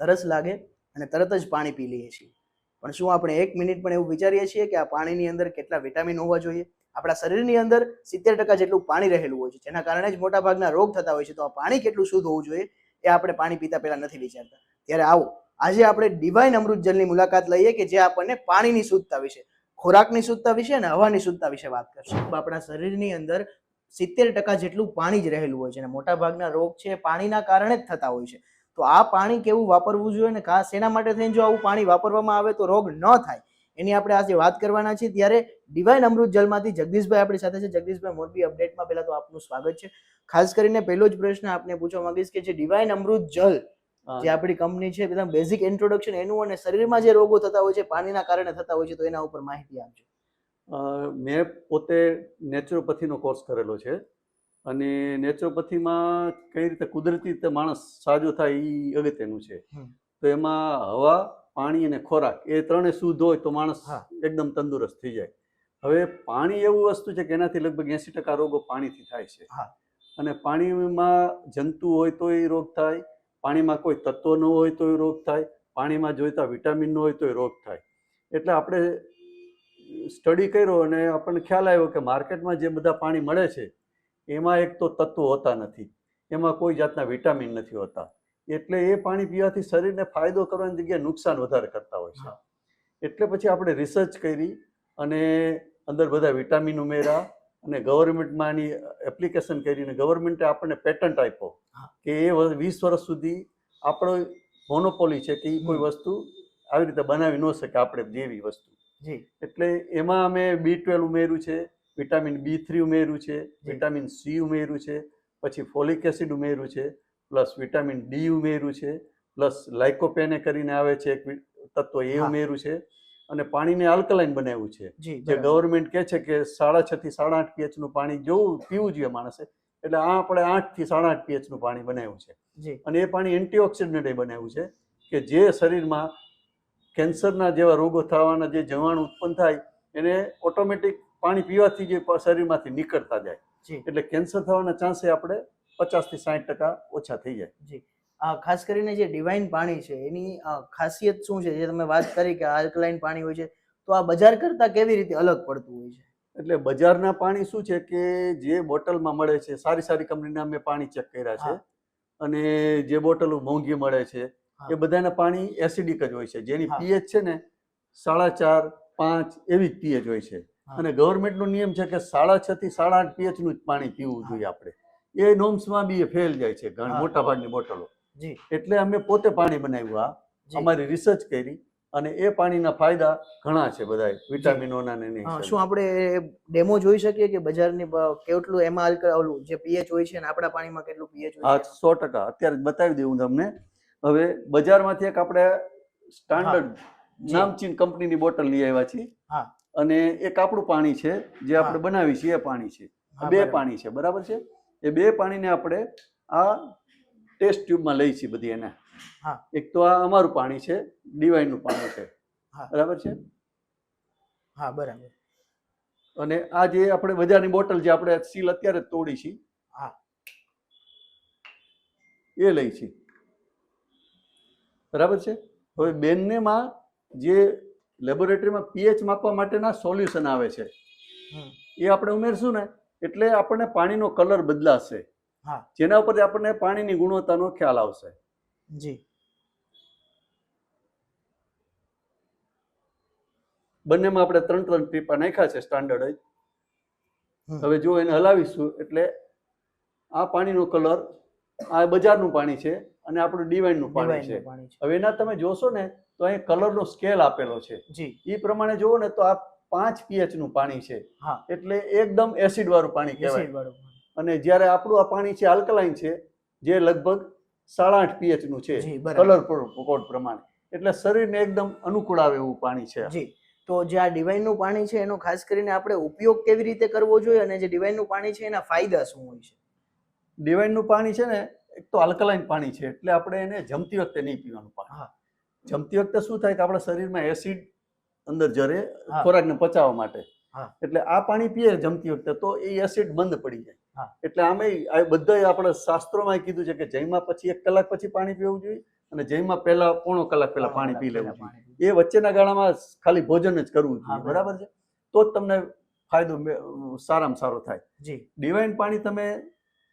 તરસ લાગે અને તરત જ પાણી પી લઈએ છીએ. પણ શું આપણે એક મિનિટ પણ એવું વિચારીએ છીએ કે આ પાણીની અંદર કેટલા વિટામિન હોવા જોઈએ? આપણા શરીરની અંદર સિત્તેર ટકા જેટલું પાણી રહેલું હોય છે, જેના કારણે જ મોટાભાગના રોગ થતા હોય છે. તો આ પાણી કેટલું શુદ્ધ હોવું જોઈએ એ આપણે પાણી પીતા પહેલા નથી વિચારતા. ત્યારે આવો, આજે આપણે ડિવાઇન અમૃત જલની મુલાકાત લઈએ કે જે આપણને પાણીની શુદ્ધતા વિશે, ખોરાકની શુદ્ધતા વિશે અને હવાની શુદ્ધતા વિશે વાત કરશું. આપણા શરીરની અંદર સિત્તેર ટકા જેટલું પાણી જ રહેલું હોય છે અને મોટાભાગના રોગ છે પાણીના કારણે જ થતા હોય છે. તો આ પાણી કેવું વાપરવું જોઈએ અને ખાસ એના માટે થઈને જો આવું પાણી વાપરવામાં આવે તો રોગ ન થાય. એની આપણે આજે વાત કરવાના છીએ. ત્યારે ડિવાઇન અમૃત જલમાંથી જગદીશભાઈ આપણી સાથે છે. જગદીશભાઈ મોરબી અપડેટમાં પહેલા તો આપનું સ્વાગત છે. ખાસ કરીને પહેલો જ પ્રશ્ન આપને પૂછવા માંગીશ કે જે ડિવાઇન અમૃત જલ જે આપણી કંપની છે બધા બેઝિક ઇન્ટ્રોડક્શન એનું અને શરીરમાં જે રોગો થતા હોય છે પાણીના કારણે થતા હોય છે તો એના ઉપર માહિતી આપજો. મેં પોતે નેચરોપથીનો કોર્સ કરેલો છે. અને નેચરોપથીમાં કઈ રીતે કુદરતી રીતે માણસ સાજો થાય એ અગત્યનું છે. તો એમાં હવા પાણી અને ખોરાક એ ત્રણે શુદ્ધ હોય તો માણસ હા. એકદમ તંદુરસ્ત થઈ જાય. હવે પાણી એવું વસ્તુ છે કે એનાથી લગભગ એંસી ટકા રોગો પાણીથી થાય છે. હા. અને પાણીમાં જંતુ હોય તો એ રોગ થાય પાણીમાં કોઈ તત્વ ન હોય તો એ રોગ થાય પાણીમાં જોઈતા વિટામિન ન હોય તો એ રોગ થાય. એટલે આપણે સ્ટડી કર્યો અને આપણને ખ્યાલ આવ્યો કે માર્કેટમાં જે બધા પાણી મળે છે એમાં એક તો તત્વો હોતા નથી. એમાં કોઈ જાતના વિટામિન નથી હોતા. એટલે એ પાણી પીવાથી શરીરને ફાયદો કરવાની જગ્યાએ નુકસાન વધારે કરતા હોય છે. એટલે પછી આપણે રિસર્ચ કરી અને અંદર બધા વિટામિન ઉમેરા અને ગવર્મેન્ટમાં આની એપ્લિકેશન કરીને ગવર્મેન્ટે આપણને પેટન્ટ આપ્યો કે એ વીસ વર્ષ સુધી આપણો મોનોપોલી છે કે એ કોઈ વસ્તુ આવી રીતે બનાવી ન શકે આપણે જેવી વસ્તુ. જી. એટલે એમાં અમે બી ટ્વેલ્વ ઉમેર્યું છે. વિટામિન બી થ્રી ઉમેર્યું છે વિટામિન સી ઉમેર્યું છે પછી ફોલિક એસિડ ઉમેર્યું છે પ્લસ વિટામિન ડી ઉમેર્યું છે પ્લસ લાઇકોપેને કરીને આવે છે એક તત્વ એ. ઉમેર્યું છે અને પાણીને આલ્કલાઇન બનાવ્યું છે. જે ગવર્મેન્ટ કહે છે કે સાડા છ થી સાડા આઠ પીએચનું પાણી જેવું પીવું જોઈએ માણસે એટલે આ આપણે આઠથી સાડા આઠ પીએચનું પાણી બનાવ્યું છે. અને એ પાણી એન્ટીઓક્સિડન્ટ બનાવ્યું છે કે જે શરીરમાં કેન્સરના જેવા રોગો થવાના જે જવાણ ઉત્પન્ન થાય એને ઓટોમેટિક પાણી પીવાથી જે શરીરમાંથી નીકળતા જાય. એટલે કેન્સર થવાના ચાન્સે આપણે પચાસથી સાઠ ટકા ઓછા થઈ જાય. જી. આ ખાસ કરીને જે ડિવાઇન પાણી છે એની ખાસિયત શું છે? જે તમે વાત કરી કે આલ્કલાઇન પાણી હોય છે તો આ બજાર કરતા કેવી રીતે અલગ પડતું હોય છે? એટલે બજારના પાણી શું છે કે જે બોટલમાં મળે છે સારી સારી કંપનીના મેં પાણી ચેક કર્યા છે. અને જે બોટલો મોંઘી મળે છે એ બધાના પાણી એસિડિક જ હોય છે. જેની પીએચ છે ને સાડા ચાર પાંચ એવી જ પીએચ હોય છે. અને ગવર્મેન્ટનો નિયમ છે કે સાડા છ થી સાડા આઠ પીએચનું જ પાણી પીવું જોઈએ આપણે. એ નોમ્સમાં બી ફેલ જાય છે ઘણા મોટા ભાગની બોટલો. એટલે અમે પોતે પાણી બનાવ્યું આ. અમારી રિસર્ચ કરી અને એ પાણીના ફાયદા ઘણા છે બધા વિટામિનોના ને. શું આપણે ડેમો જોઈ શકીએ કે બજારની કેટલું એમાં આલ્ક- જે પીએચ હોય છે ને આપણા પાણીમાં કેટલું પીએચ હોય હા છે? સો ટકા. અત્યારે બતાવી દઉં તમને. હવે બજારમાંથી એક આપણે સ્ટાન્ડર્ડ. નામચીન કંપનીની બોટલ લઈ આવ્યા છીએ. હા. અને એક આપણું પાણી છે જે આપણે. બનાવી છીએ એ પાણી છે. બે પાણી છે બરાબર છે? એ બે પાણીને આપણે આ ટેસ્ટ ટ્યુબમાં લઈ છીએ બધી એને. એક તો આ અમારું પાણી છે ડિવાઇનનું પાણી છે. બરાબર છે? હા બરાબર. અને આ જે આપણે બજારની બોટલ જે આપણે સીલ અત્યારે તોડી છે હા. એ લઈ છે બરાબર છે? હવે બેનનેમાં જે લેબોરેટરીમાં પીએચ માપવા માટેના સોલ્યુશન આવે છે. એ આપણે ઉમેરશું ને એટલે આપણને પાણીનો કલર બદલાશે. જેના ઉપર આપણને પાણીની ગુણવત્તાનો ખ્યાલ આવશે. જી. બંનેમાં આપણે ત્રણ ત્રણ ટીપા નાખ્યા છે સ્ટાન્ડર્ડ જ. હવે જો એને હલાવીશું એટલે આ પાણીનો કલર આ બજારનું પાણી છે. અને આપણું ડિવાઇનનું પાણી છે. હવે એના તમે જોશો ને તો અહીં કલરનો સ્કેલ આપેલો છે. જી. એ પ્રમાણે જોવો ને તો આ પાંચ પીએચનું પાણી છે. એટલે એકદમ એસિડ વાળું પાણી કહેવાય. અને જ્યારે આપણું આ પાણી છે આલ્કલાઇન છે જે લગભગ સાડા આઠ પીએચનું છે કલર કોડ પ્રમાણે. એટલે શરીરને એકદમ અનુકૂળ આવે એવું પાણી છે જી. તો જે આ ડિવાઇનનું પાણી છે એનો ખાસ કરીને આપણે ઉપયોગ કેવી રીતે કરવો જોઈએ અને જે ડિવાઇનનું પાણી છે એના ફાયદા શું હોય છે? ડિવાઇનનું પાણી છે ને એક તો આલ્કલાઇન પાણી છે એટલે આપણે એને જમતી વખતે નહીં પીવાનું પાણી. જમતી વખતે શું થાય કે આપણા શરીરમાં એસિડ અંદર જરે. ખોરાકને પચાવવા માટે. એટલે આ પાણી પીએ જમતી વખતે તો એ એસિડ બંધ પડી જાય. એટલે આમે બધા આપણા શાસ્ત્રોમાં કીધું છે કે જમ્યા પછી એક કલાક પછી પાણી પીવું જોઈએ અને જઈમાં પહેલા પોણો કલાક પહેલા પાણી પી લેવું જોઈએ. એ વચ્ચેના ગાળામાં ખાલી ભોજન જ કરવું જોઈએ. બરાબર છે. તો જ તમને ફાયદો સારામાં સારો થાય. જી. ડિવાઇન પાણી તમે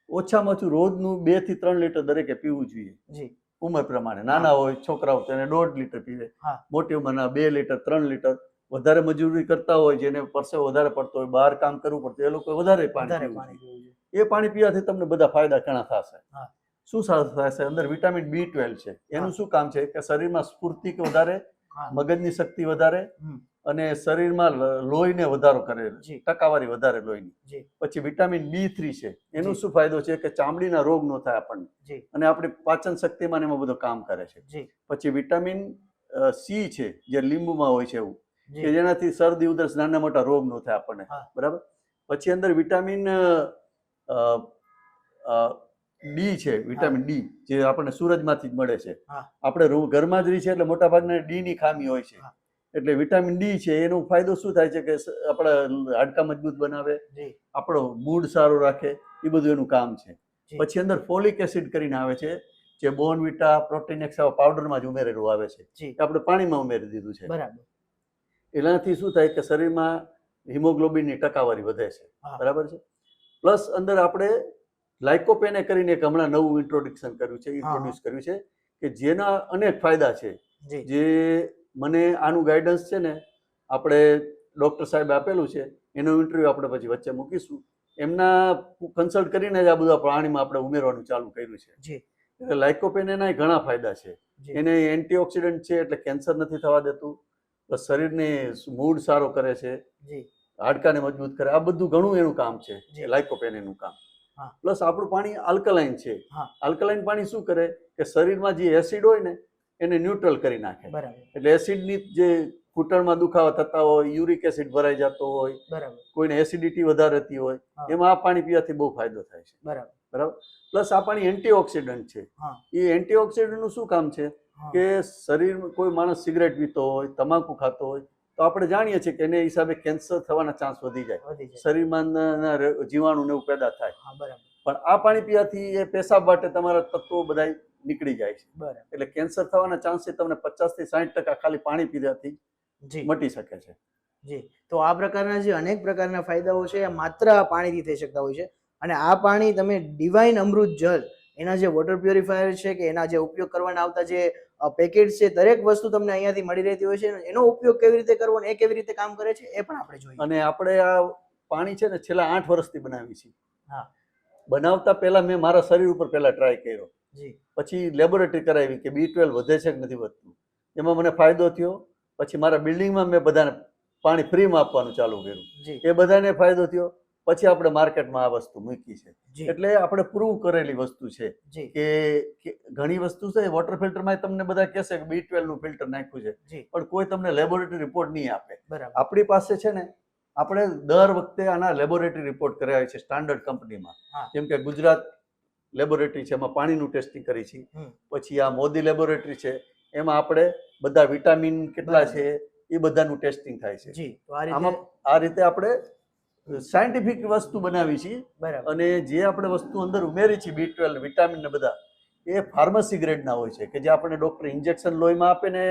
ઓછામાં ઓછું રોજનું બેથી ત્રણ લીટર દરેકે પીવું જોઈએ. જી. ઉંમર પ્રમાણે. નાના હોય છોકરાઓ તેને દોઢ લીટર પીવે. મોટી ઉંમરના બે લીટર ત્રણ લીટર. વધારે મજૂરી કરતા હોય જેને પરસેવો વધારે પડતો હોય બહાર કામ કરવું પડતું એ લોકો વધારે પાણી એ પાણી પીવાથી તમને બધા ફાયદા ઘણા થશે. શું સારું થશે? અંદર વિટામિન બી ટ્વેલ્વ છે. એનું શું કામ છે? કે શરીરમાં સ્ફૂર્તિ કે વધારે. મગજની શક્તિ વધારે. અને શરીરમાં લોહીને વધારો કરે ટકાવારી વધારે લોહીની. પછી વિટામિન બી થ્રી છે. એનો શું ફાયદો છે કે ચામડીના રોગ ન થાય આપણને. અને આપણી પાચન શક્તિમાં એમાં બધું કામ કરે છે. પછી વિટામિન સી છે જે લીંબુમાં હોય છે એવું કે જેનાથી શરદી ઉધરસ નાના મોટા રોગ ન થાય આપણને. બરાબર? પછી અંદર વિટામિન ડી છે વિટામિન ડી જે આપણને સૂરજમાંથી જ મળે છે. આપણે ઘરમાં જ રહી છે એટલે મોટા ભાગના ડી ની ખામી હોય છે. એટલે વિટામિન ડી છે એનો ફાયદો શું થાય છે કે આપણા હાડકા મજબૂત બનાવે આપણો મૂડ સારો રાખે એ બધું એનું કામ છે. પછી અંદર ફોલિક એસિડ કરીને આવે છે જે બોર્નવિટા પ્રોટીન એક્સ પાવડરમાં જ ઉમેરેલું આવે છે આપણે પાણીમાં ઉમેરી દીધું છે. બરાબર. એનાથી શું થાય કે શરીરમાં હિમોગ્લોબિનની ટકાવારી વધે છે બરાબર છે? પ્લસ અંદર આપણે લાઇકોપેને કરીને એક હમણાં નવું ઇન્ટ્રોડક્શન કર્યું છે ઇન્ટ્રોડ્યુસ કર્યું છે કે જેના અનેક ફાયદા છે. જે મને આનું ગાઈડન્સ છે ને આપણે ડૉક્ટર સાહેબ આપેલું છે એનો ઇન્ટરવ્યૂ આપણે પછી વચ્ચે મૂકીશું. એમના કન્સલ્ટ કરીને જ આ બધા પ્રાણીમાં આપણે ઉમેરવાનું ચાલુ કર્યું છે. જી. એટલે લાઇકોપેન એના ઘણા ફાયદા છે. એને એન્ટીઓક્સિડન્ટ છે એટલે કેન્સર નથી થવા દેતું પ્લસ શરીરને મૂડ સારો કરે છે. હાડકાને મજબૂત કરે. આ બધું ઘણું એનું કામ છે જી. લાઇકોપેન એનું કામ. પ્લસ આપણું પાણી આલ્કલાઇન છે. હા. આલ્કલાઇન પાણી શું કરે? કે શરીરમાં જે એસિડ હોય ને એને ન્યુટ્રલ કરી નાખે. એટલે એસિડની જે ઘૂંટણમાં દુખાવા થતા હોય યુરિક એસિડ ભરાઈ જતો હોય કોઈને એસિડિટી વધારે રહેતી હોય એમાં આ પાણી પીવાથી બહુ ફાયદો થાય છે. બરાબર. બરાબર? પ્લસ આ પાણી એન્ટીઓક્સિડન્ટ છે. એ એન્ટીઓક્સિડન્ટનું શું કામ છે? કે શરીરમાં કોઈ માણસ સિગરેટ પીતો હોય તમાકુ ખાતો હોય તો આપણે જાણીએ છીએ કે એને હિસાબે કેન્સર થવાના ચાન્સ વધી જાય. શરીરમાં જીવાણુ ને એવું પેદા થાય. બરાબર. પણ આ પાણી પીવાથી એ પેશાબ માટે તમારા તત્વો બધા નીકળી જાય છે. એટલે કેન્સર થવાના ચાન્સ તમને પચાસથી સાઠ ટકા ખાલી પાણી પીવાથી જી. મટી શકે છે. જી. તો આ પ્રકારના જે અનેક પ્રકારના ફાયદાઓ છે એ માત્ર આ પાણીથી થઈ શકતા હોય છે. અને આ પાણી તમે ડિવાઇન અમૃત જળ એના જે વોટર પ્યોરિફાયર છે કે એના જે ઉપયોગ કરવાના આવતા જે પેકેટ છે દરેક વસ્તુ તમને અહીંયાથી મળી રહેતી હોય છે. એનો ઉપયોગ કેવી રીતે કરવો અને એ કેવી રીતે કામ કરે છે એ પણ આપણે જોઈએ. અને આપણે આ પાણી છે ને છેલ્લા આઠ વર્ષથી બનાવી છે હા. બનાવતા પહેલા મેં મારા શરીર ઉપર પહેલા ટ્રાય કર્યો. પછી લેબોરેટરી કરાવી કે બી ટ્વેલ્વ વધે છે કે નથી વધતું. એમાં મને ફાયદો થયો. પછી મારા બિલ્ડિંગમાં મેં બધાને પાણી ફ્રીમાં આપવાનું ચાલુ કર્યું. એ બધાને ફાયદો થયો. પછી આપણે માર્કેટમાં આ વસ્તુ મૂકી છે. એટલે આપણે પ્રૂવ કરેલી વસ્તુ છે કે ઘણી વસ્તુ છે વોટર ફિલ્ટરમાં તમને બધા કહેશે કે બી ટ્વેલ્વનું ફિલ્ટર નાખ્યું છે. પણ કોઈ તમને લેબોરેટરી રિપોર્ટ નહીં આપે. બરાબર. આપણી પાસે છે ને આપણે દર વખતે આના લેબોરેટરી રિપોર્ટ કરાવે છે સ્ટાન્ડર્ડ કંપનીમાં જેમ કે ગુજરાત લેબોરેટરી છે એમાં પાણીનું ટેસ્ટિંગ કરી છે. પછી આ મોદી લેબોરેટરી છે એમાં આપણે બધા વિટામિન કેટલા છે એ બધાનું ટેસ્ટિંગ થાય છે. આ આમાં રીતે આ રીતે આપણે સાયન્ટિફિક વસ્તુ બનાવી છીએ બરાબર. અને જે આપણે વસ્તુ અંદર ઉમેરી છે બી ટ્વેલ્વ વિટામિન ને બધા એ ફાર્મસી ગ્રેડના હોય છે. કે જે આપણે ડોક્ટર ઇન્જેક્શન લોહીમાં આપે ને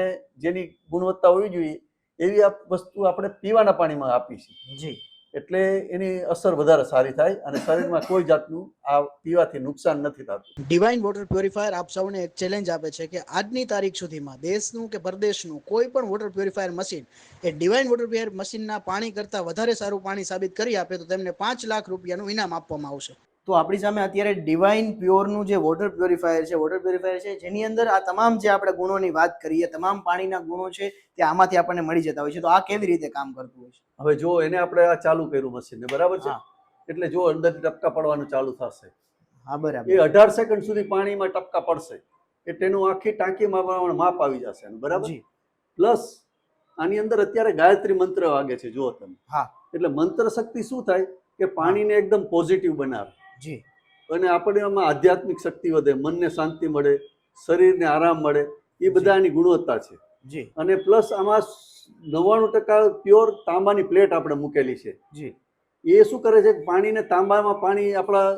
જેની ગુણવત્તા હોવી જોઈએ એવી આ વસ્તુ આપણે પીવાના પાણીમાં આપી છે. જી. એટલે એની અસર વધારે સારી થાય અને શરીરમાં કોઈ જાતનું આ પીવાથી નુકસાન નથી થતું. ડિવાઇન વોટર પ્યોરિફાયર આપ સૌને એક ચેલેન્જ આપે છે કે આજની તારીખ સુધીમાં દેશનું કે પરદેશનું કોઈ પણ વોટર પ્યોરિફાયર મશીન એ ડિવાઇન વોટર પ્યોરિફાયર મશીનના પાણી કરતાં વધારે સારું પાણી સાબિત કરી આપે તો તેમને પાંચ લાખ રૂપિયાનું ઇનામ આપવામાં આવશે. તો આપણી સામે અત્યારે ડિવાઇન પ્યોરનું જે વોટર પ્યોરિફાયર છે વોટર પ્યોરિફાયર છે જેની અંદર આ તમામ જે આપણે ગુણોની વાત કરીએ તમામ પાણીના ગુણો છે તે આમાંથી આપણને મળી જતા હોય છે. તો આ કેવી રીતે કામ કરતું હોય છે? હવે જો એને આપણે આ ચાલુ કર્યું મશીનને બરાબર છે? એટલે જો અંદરથી ટપકા પડવાનું ચાલુ થશે. હા બરાબર. એ અઢાર સેકન્ડ સુધી પાણીમાં ટપકા પડશે. એટલે એનું આખી ટાંકીમાં પ્રમાણે માપ આવી જશે બરાબર? જી. પ્લસ આની અંદર અત્યારે ગાયત્રી મંત્ર વાગે છે જુઓ તમે. હા. એટલે મંત્ર શક્તિ શું થાય? કે પાણીને એકદમ પોઝિટિવ બનાવે. જી. અને આપણે આમાં આધ્યાત્મિક શક્તિ વધે મનને શાંતિ મળે શરીરને આરામ મળે એ બધા આની ગુણવત્તા છે. જી. અને પ્લસ આમાં નવ્વાણું ટકા પ્યોર તાંબાની પ્લેટ આપણે મૂકેલી છે. જી. એ શું કરે છે? પાણીને તાંબામાં પાણી આપણા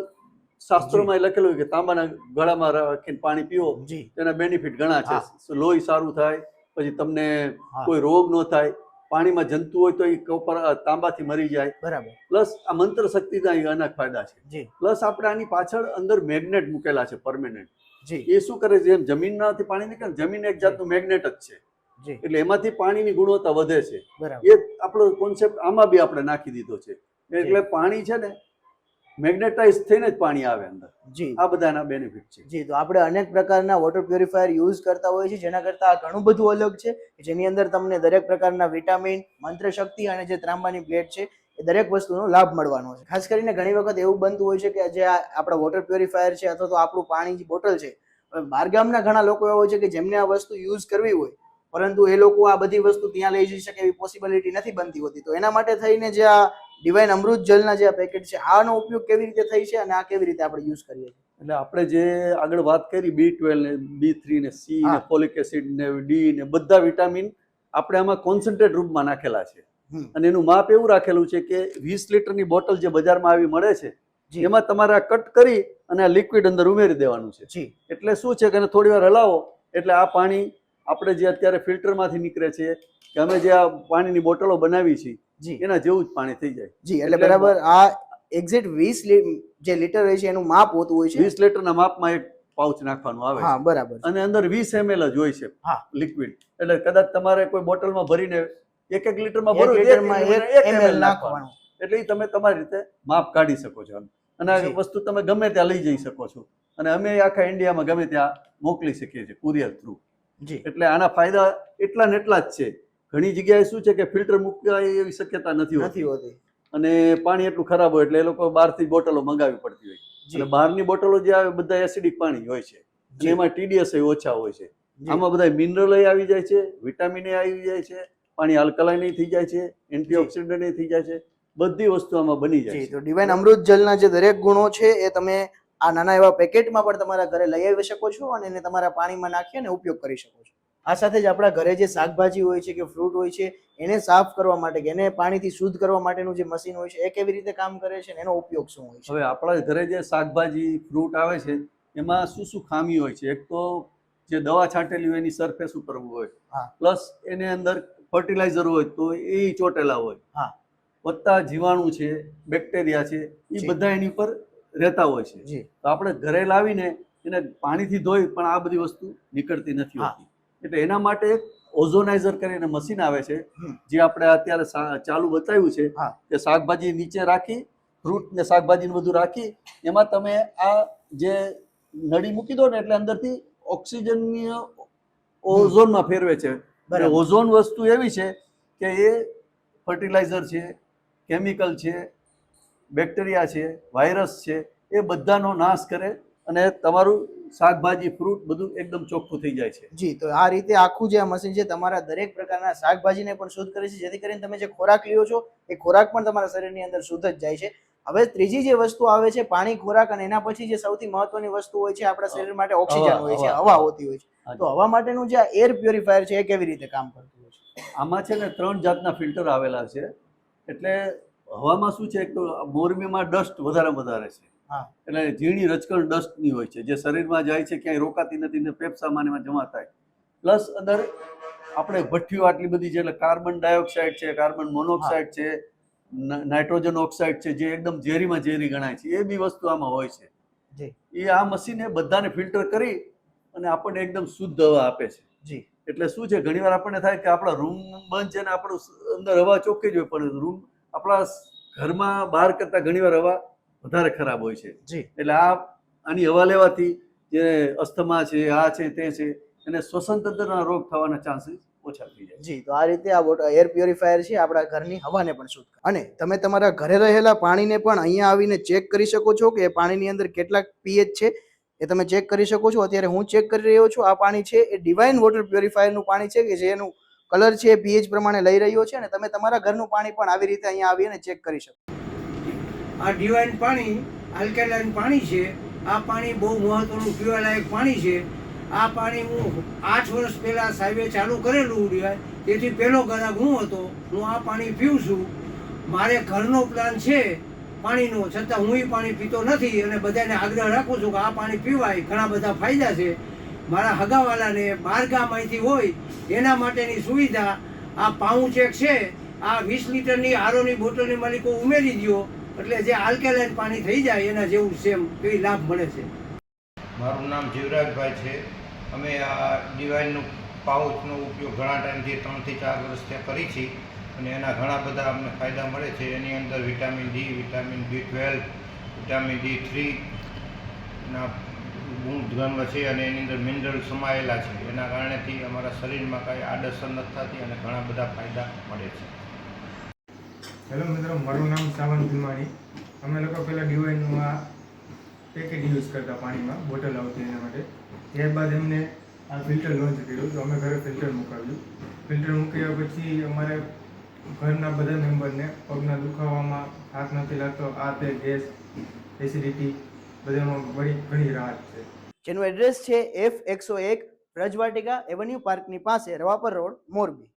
શાસ્ત્રોમાં લખેલું હોય કે તાંબાના ગળામાં રાખીને પાણી પીવો જી. તેના બેનિફિટ ઘણા છે. લોહી સારું થાય પછી તમને કોઈ રોગ ન થાય પાણીમાં જંતુ હોય તો એ કોપર તાંબાથી મરી જાય. બરાબર. પ્લસ આ મંત્ર શક્તિના અનેક ફાયદા છે. પ્લસ આપણે આની પાછળ અંદર મેગ્નેટ મૂકેલા છે પરમેનન્ટ. એ શું કરે છે? જેમ જમીનમાંથી પાણી નીકળે જમીન એક જાતનું મેગ્નેટ જ છે. એટલે એમાંથી પાણીની ગુણવત્તા વધે છે. એ આપણો કોન્સેપ્ટ આમાં બી આપણે નાખી દીધો છે. એટલે પાણી છે ને મેગ્નેટાઇઝ થઈને જ પાણી આવે અંદર. જી. આ બધાના બેનિફિટ છે. જી તો આપણે અનેક પ્રકારના વોટર પ્યોરિફાયર યુઝ કરતા હોઈએ છીએ જેના કરતાં આ ઘણું બધું અલગ છે જેની અંદર તમને દરેક પ્રકારના વિટામિન મંત્ર શક્તિ અને જે ત્રાંબાની પ્લેટ છે એ દરેક વસ્તુનો લાભ મળવાનો છે. ખાસ કરીને ઘણી વખત એવું બનતું હોય છે કે જે આ આપણા વોટર પ્યોરિફાયર છે અથવા તો આપણું પાણી બોટલ છે બહારગામના ઘણા લોકો એવા હોય છે કે જેમને આ વસ્તુ યુઝ કરવી હોય પરંતુ એ લોકો આ બધી વસ્તુ ત્યાં લઈ જઈ શકે એવી પોસિબિલિટી નથી બનતી હોતી. તો એના માટે થઈને જે આ ડિવાઇન અમૃત જલના જે આ પેકેટ છે આનો ઉપયોગ કેવી રીતે થઈ છે અને આ કેવી રીતે આપણે યુઝ કરીએ છીએ? એટલે આપણે જે આગળ વાત કરી બી ટ્વેલ્વ ને બી થ્રી ને સી ને. ફોલિક એસિડ ને ડી ને બધા વિટામિન આપણે આમાં કોન્સન્ટ્રેટ રૂપમાં નાખેલા છે. અને એનું માપ એવું રાખેલું છે કે વીસ લીટરની બોટલ જે બજારમાં આવી મળે છે એમાં તમારે આ કટ કરી અને આ લિક્વિડ અંદર ઉમેરી દેવાનું છે. એટલે શું છે કે થોડી વાર હલાવો એટલે આ પાણી આપણે જે અત્યારે ફિલ્ટરમાંથી નીકળે છે કે અમે જે આ પાણીની બોટલો બનાવી છે જી. એના જેવું જ પાણી થઈ જાય. જી એટલે બરાબર આ એક્ઝેક્ટ વીસ જે લીટર હોય છે એનું માપ હોતું હોય છે. વીસ લીટરના માપમાં એક પાઉચ નાખવાનું આવે હા બરાબર. અને અંદર વીસ એમએલ જ હોય છે હા. લિક્વિડ એટલે કદાચ તમારે કોઈ બોટલમાં ભરીને એક એક લીટરમાં લીટરમાં એક ml નાખવાનું. નાખવાનું. એટલે એ તમે તમારી રીતે માપ કાઢી શકો છો અને આ વસ્તુ તમે ગમે ત્યાં લઈ જઈ શકો છો. અને અમે આખા ઇન્ડિયામાં ગમે ત્યાં મોકલી શકીએ છીએ કુરિયર થ્રુ જી. એટલે આના ફાયદા એટલા ને એટલા જ છે. ઘણી જગ્યાએ શું છે કે ફિલ્ટર મૂકાય એવી શક્યતા નથી નથી હોતી. અને પાણી એટલું ખરાબ હોય એટલે એ લોકો બહારથી બોટલો મંગાવવી પડતી હોય. અને બહારની બોટલો જે આવે બધા એસિડિક પાણી હોય છે. અને એમાં ટીડીએસ ઓછા હોય છે. આમાં બધા મિનરલ આવી જાય છે વિટામિન આવી જાય છે પાણી આલ્કલાઇન થઈ જાય છે એન્ટીઓક્સિડન્ટ થઈ જાય છે. બધી વસ્તુ આમાં બની જાય તો ડિવાઇન અમૃત જલના જે દરેક ગુણો છે એ તમે આ નાના એવા પેકેટમાં પણ તમારા ઘરે લઈ આવી શકો છો અને એને તમારા પાણીમાં નાખી અને ઉપયોગ કરી શકો છો. આ સાથે જ આપણા ઘરે જે શાકભાજી હોય છે કે ફ્રૂટ હોય છે એને સાફ કરવા માટે કે એને પાણીથી શુદ્ધ કરવા માટેનું જે મશીન હોય છે એ કેવી રીતે કામ કરે છે એનો ઉપયોગ શું હોય છે? હવે આપણા ઘરે જે શાકભાજી ફ્રૂટ આવે છે એમાં શું શું ખામી હોય છે? એક તો જે દવા છાંટેલી હોય એની સરફેસ ઉપર હોય. પ્લસ એની અંદર ફર્ટિલાઇઝર હોય તો એ ચોટેલા હોય. હા. વત્તા જીવાણુ છે બેક્ટેરિયા છે એ બધા એની ઉપર રહેતા હોય છે. તો આપણે ઘરે લાવીને એને પાણીથી ધોઈ પણ આ બધી વસ્તુ નીકળતી નથી. હોતી. એટલે એના માટે ઓઝોનાઇઝર કરીને મશીન આવે છે જે આપણે અત્યારે ચાલુ બતાવ્યું છે. કે શાકભાજી નીચે રાખી ફ્રૂટ ને શાકભાજી ને બધું રાખી એમાં તમે આ જે નળી મૂકી દો ને એટલે અંદરથી ઓક્સિજનની ઓઝોનમાં ફેરવે છે. ઓઝોન વસ્તુ એવી છે કે એ ફર્ટિલાઇઝર છે કેમિકલ છે બેક્ટેરિયા છે વાયરસ છે એ બધાનો નાશ કરે અને તમારું શાકભાજી ફ્રૂટ બધું એકદમ ચોખ્ખું થઈ જાય છે. જી તો આ રીતે આખું જે આ મશીન છે તમારા દરેક પ્રકારના શાકભાજીને પણ શુદ્ધ કરે છે જેથી કરીને તમે જે ખોરાક લ્યો છો એ ખોરાક પણ તમારા શરીરની અંદર શુદ્ધ જ જાય છે. હવે ત્રીજી જે વસ્તુ આવે છે પાણી ખોરાક અને એના પછી જે સૌથી મહત્વની વસ્તુ હોય છે આપણા શરીર માટે ઓક્સિજન હોય છે હવા. હોતી હોય છે. તો હવા માટેનું જે એર પ્યોરિફાયર છે એ કેવી રીતે કામ કરતું હોય છે? આમાં છે ને ત્રણ જાતના ફિલ્ટર આવેલા છે. એટલે હવામાં શું છે એક તો મોરબીમાં ડસ્ટ વધારે વધારે છે. એટલે ઝીણી રચકણ ડસ્ટની હોય છે જે શરીરમાં જાય છે ક્યાંય રોકાતી નથી ને ફેફસામાં ને જમા થાય. પ્લસ અંદર આપણે ભઠ્ઠીઓ આટલી બધી છે એટલે કાર્બન ડાયોક્સાઇડ છે કાર્બન મોનોક્સાઇડ છે નાઇટ્રોજન ઓક્સાઇડ છે જે એકદમ ઝેરીમાં ઝેરી ગણાય છે એ બી વસ્તુ આમાં હોય છે. એ આ મશીને બધાને ફિલ્ટર કરી અને આપણને એકદમ શુદ્ધ હવા આપે છે. જી. એટલે શું છે ઘણીવાર આપણને થાય કે આપણા રૂમ બંધ છે ને આપણું અંદર હવા ચોખ્ખી જ હોય પણ રૂમ આપણા ઘરમાં બહાર કરતાં ઘણીવાર હવા વધારે ખરાબ હોય છે. જી. એટલે આ આની હવા લેવાથી જે અસ્થમા છે આ છે તે છે એને શ્વસન તંત્રના રોગ થવાના ચાન્સીસ ઓછા થઈ જાય જી તો આ રીતે આ એર પ્યોરિફાયર છે આપણા ઘરની હવાને પણ શુદ્ધ અને તમે તમારા ઘરે રહેલા પાણીને પણ અહીંયા આવીને ચેક કરી શકો છો કે પાણીની અંદર કેટલાક પીએચ છે. એ તમે ચેક કરી શકો છો. અત્યારે હું ચેક કરી રહ્યો છું આ પાણી છે એ ડિવાઇન વોટર પ્યોરિફાયરનું પાણી છે કે જેનું કલર છે એ પીએચ પ્રમાણે લઈ રહ્યો છે અને તમે તમારા ઘરનું પાણી પણ આવી રીતે અહીંયા આવીને ચેક કરી શકો આ ડિવાઇન પાણી આલ્કેલાઇન પાણી છે, આ પાણી બહુ મહત્વનું પીવાલાયક પાણી છે. આ પાણી હું આઠ વર્ષ પહેલાં સાહેબે ચાલુ કરેલું ડિવાઇન તેથી પહેલો ગ્રાહક હું હતો, હું આ પાણી પીઉં છું. મારે ઘરનો પ્લાન છે પાણીનો, છતાં હું પાણી પીતો નથી અને બધાને આગ્રહ રાખું છું કે આ પાણી પીવાય, ઘણા બધા ફાયદા છે. મારા હગાવાલાને બારગામાંથી હોય, એના માટેની સુવિધા, આ પાઉચેક છે, આ વીસ લીટરની આરોની બોટલની માલિકો ઉમેરી દો એટલે જે આલ્કેલાઇન પાણી થઈ જાય એના જેવું સેમ એવી લાભ મળે છે? મારું નામ જીવરાજભાઈ છે. અમે આ ડિવાઇનનું પાઉચનો ઉપયોગ ઘણા ટાઈમથી ત્રણથી ચાર વર્ષથી કરી છે અને એના ઘણા બધા અમને ફાયદા મળે છે. એની અંદર vitamin D, vitamin B twelve, vitamin D three ના ગુણધર્મ છે અને એની અંદર મિનરલ સમાયેલા છે. એના કારણેથી અમારા શરીરમાં કાંઈ આડઅસર નથી થતી અને ઘણા બધા ફાયદા મળે છે. હેલો મિત્રો, મારું નામ સાવન ભીમાણી અમે લોકો પહેલાં ડિવાઇનનું આ પેકેટ યુઝ કરતા પાણીમાં બોટલ આવતી એના માટે. ત્યારબાદ એમને આ ફિલ્ટર લોન્ચ કર્યું, તો અમે ઘરે ફિલ્ટર મુકાવ્યું. ફિલ્ટર મૂક્યા પછી અમારે ઘરના બધા મેમ્બરને પગના દુખાવામાં હાથ નથી લાગતો, આ તે ગેસ એસિડિટી બધામાં બધી ઘણી રાહત છે. જેનું એડ્રેસ છે એફ એકસો એક રજવાટિકા એવન્યુ પાર્કની પાસે, રવાપર રોડ, મોરબી.